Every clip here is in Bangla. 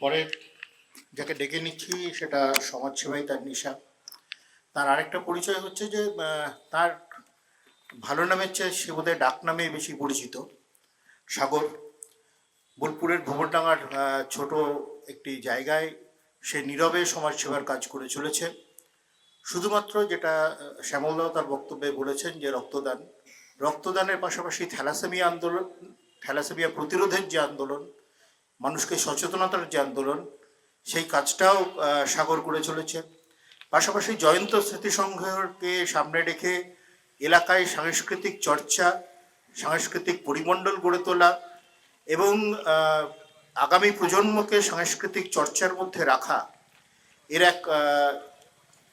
পরে যাকে ডেকে নিচ্ছি, সেটা সমাজসেবাই তার নেশা। তার আরেকটা পরিচয় হচ্ছে যে তার ভালো নামের চেয়ে সে বোধহয় ডাক নামে বেশি পরিচিত। সাগর, বোলপুরের ভুবনডাঙ্গার ছোট একটি জায়গায় সে নীরবে সমাজসেবার কাজ করে চলেছে। শুধুমাত্র যেটা শ্যামলদাও তার বক্তব্যে বলেছেন যে, রক্তদান। রক্তদানের পাশাপাশি থ্যালাসেমিয়া আন্দোলন, থ্যালাসেমিয়া প্রতিরোধের যে আন্দোলন মানুষকে সচেতনতার যে আন্দোলন, সেই কাজটাও সাগর করে চলেছে। পাশাপাশি জয়ন্ত স্মৃতিসংঘকে সামনে রেখে এলাকায় সাংস্কৃতিক চর্চা, সাংস্কৃতিক পরিমণ্ডল গড়ে তোলা এবং আগামী প্রজন্মকে সাংস্কৃতিক চর্চার মধ্যে রাখা, এর এক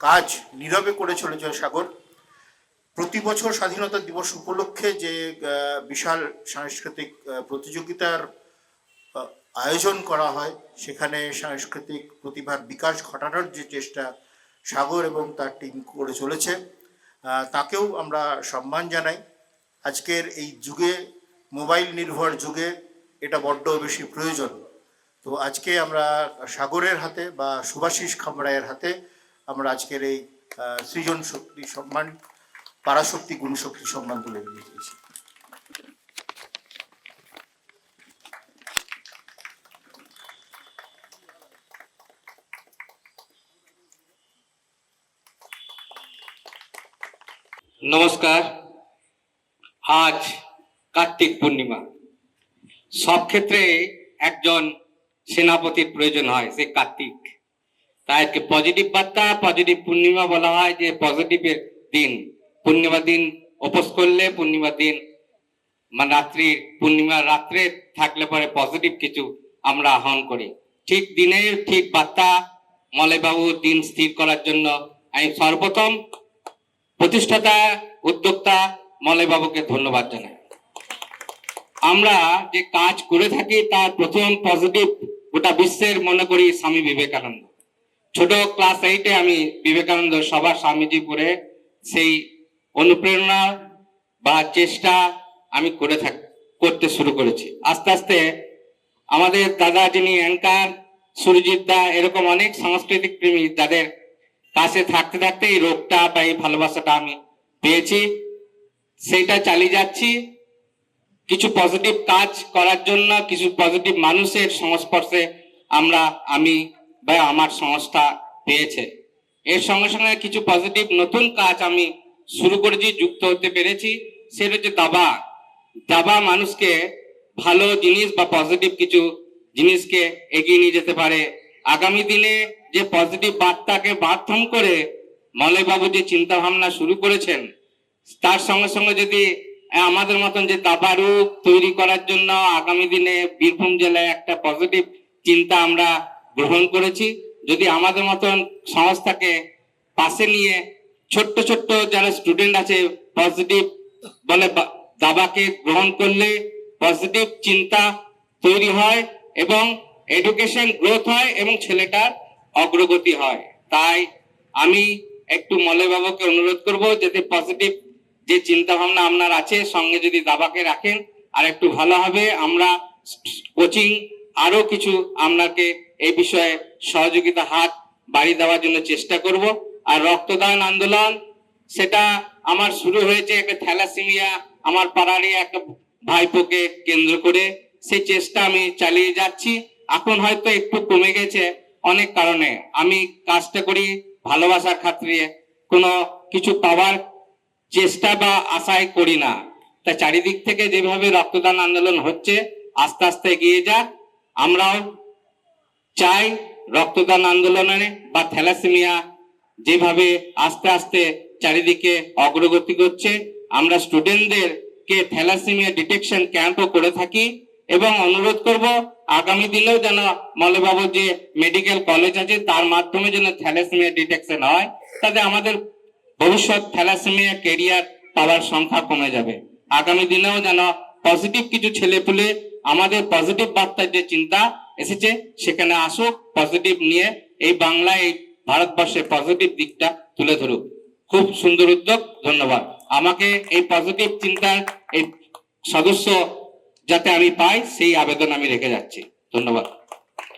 কাজ নীরবে করে চলেছে সাগর। প্রতি বছর স্বাধীনতা দিবস উপলক্ষে যে বিশাল সাংস্কৃতিক প্রতিযোগিতার আয়োজন করা হয়, সেখানে সাংস্কৃতিক প্রতিভার বিকাশ ঘটানোর যে চেষ্টা সাগর এবং তার টিম করে চলেছে তাকেও আমরা সম্মান জানাই। আজকের এই যুগে মোবাইল নির্ভর যুগে এটা বড্ড বেশি প্রয়োজন। তো আজকে আমরা সাগরের হাতে বা সুভাষিস খামড়ায়ের হাতে আমরা আজকের এই সৃজন শক্তি সম্মান, পারাশক্তি গুণশক্তি সম্মান তুলে দিয়েছি নমস্কার। আজ কার্তিক পূর্ণিমা। সব ক্ষেত্রে একজন সেনাপতির প্রয়োজন হয়, সে কার্তিক। তাই পজিটিভ বার্তা পজিটিভ পূর্ণিমা বলা হয় যে পজিটিভের দিন। পূর্ণিমা দিন উপোস করলে পূর্ণিমার দিন মানে রাত্রি পূর্ণিমা রাত্রে থাকলে পরে পজিটিভ কিছু আমরা আহ্বান করি। ঠিক দিনের ঠিক বার্তা মলয়বাবু দিন স্থির করার জন্য আমি সর্বপ্রথম প্রতিষ্ঠাতা, উদ্যোক্তা মলয় বাবুকে ধন্যবাদ জানাই। আমরা যে কাজ করে থাকি, তার প্রথম পজিটিভ গোটা বিশ্বের মনে করি স্বামী বিবেকানন্দ। ছোট ক্লাস এইটে আমি বিবেকানন্দ সবার স্বামীজি পড়ে সেই অনুপ্রেরণা বা চেষ্টা আমি করে থাক, করতে শুরু করেছি। আস্তে আস্তে আমাদের দাদা যিনি অ্যাঙ্কার সুরজিৎ দা, এরকম অনেক সাংস্কৃতিক প্রেমী, যাদের কাছে থাকতে থাকতে এই রোগটা বা এই ভালোবাসাটা আমি পেয়েছি। সেইটা চালিয়ে যাচ্ছি। কিছু পজিটিভ কাজ করার জন্য, কিছু পজিটিভ মানুষের সংস্পর্শে আমরা, আমি বা আমার সংস্থা পেয়েছে। এর সঙ্গে সঙ্গে কিছু পজিটিভ নতুন কাজ আমি শুরু করেছি, যুক্ত হতে পেরেছি। সেটা হচ্ছে দাবা। দাবা মানুষকে ভালো জিনিস বা পজিটিভ কিছু জিনিসকে এগিয়ে নিয়ে যেতে পারে। আগামী দিনে যে পজিটিভ বার্তাকে মাধ্যম করে মলয়বাবু যে চিন্তা ভাবনা শুরু করেছেন, তার সঙ্গে সঙ্গে যদি আমাদের মতন যে দাবারু তৈরি করার জন্য আগামী দিনে বীরভূম জেলায় একটা পজিটিভ চিন্তা আমরা গ্রহণ করেছি, যদি আমাদের মতন সংস্থাকে পাশে নিয়ে ছোট্ট ছোট্ট যারা স্টুডেন্ট আছে পজিটিভ বলে দাবাকে গ্রহণ করলে পজিটিভ চিন্তা তৈরি হয় এবং এডুকেশন গ্রোথ হয় এবং ছেলেটার অগ্রগতি হয়। তাই আমি একটু মলয় বাবাকে অনুরোধ করব যাতে পজিটিভ যে চিন্তা ভাবনা আপনার আছে, সঙ্গে যদি দাবাকে রাখেন, আর একটু ভালো হবে। আমরা কোচিং আরও কিছু আপনাকে এই বিষয়ে সহযোগিতা, হাত বাড়িয়ে দেওয়ার জন্য চেষ্টা করব। আর রক্তদান আন্দোলন, সেটা আমার শুরু হয়েছে একটা থ্যালাসিমিয়া আমার পাড়ারই এক ভাইপোকে কেন্দ্র করে। সেই চেষ্টা আমি চালিয়ে যাচ্ছি। এখন হয়তো একটু কমে গেছে অনেক কারণে। আমি কাজটা করি ভালোবাসার খাতিরে। কোনো কিছু পাওয়ার চেষ্টা বা আশায় করি না। তা চারিদিক থেকে যেভাবে রক্তদান আন্দোলন হচ্ছে, আস্তে আস্তে এগিয়ে যাক। আমরাও চাই রক্তদান আন্দোলনে বা থ্যালাসেমিয়া যেভাবে আস্তে আস্তে চারিদিকে অগ্রগতি করছে, আমরা স্টুডেন্টদের কে থ্যালাসেমিয়া ডিটেকশন ক্যাম্পও করে থাকি। এবং অনুরোধ করব আগামী দিনেও যেন মলবাবু যে মেডিকেল কলেজ আছে, তার মাধ্যমে যেন থ্যালাসেমিয়া ডিটেকশন হয়, তাতে আমাদের ভবিষ্যৎ থ্যালাসেমিয়া কেরিয়ার পাওয়ার সংখ্যা কমে যাবে। আগামী দিনেও যেন পজিটিভ কিছু ছেলে পুলে আমাদের পজিটিভ বার্তার যে চিন্তা এসেছে, সেখানে আসুক পজিটিভ নিয়ে এই বাংলায়, এই ভারতবর্ষের পজিটিভ দিকটা তুলে ধরুক। খুব সুন্দর উদ্যোগ, ধন্যবাদ। আমাকে এই পজিটিভ চিন্তার এই সদস্য যাতে আমি পাই সেই আবেদন আমি রেখে যাচ্ছি। ধন্যবাদ।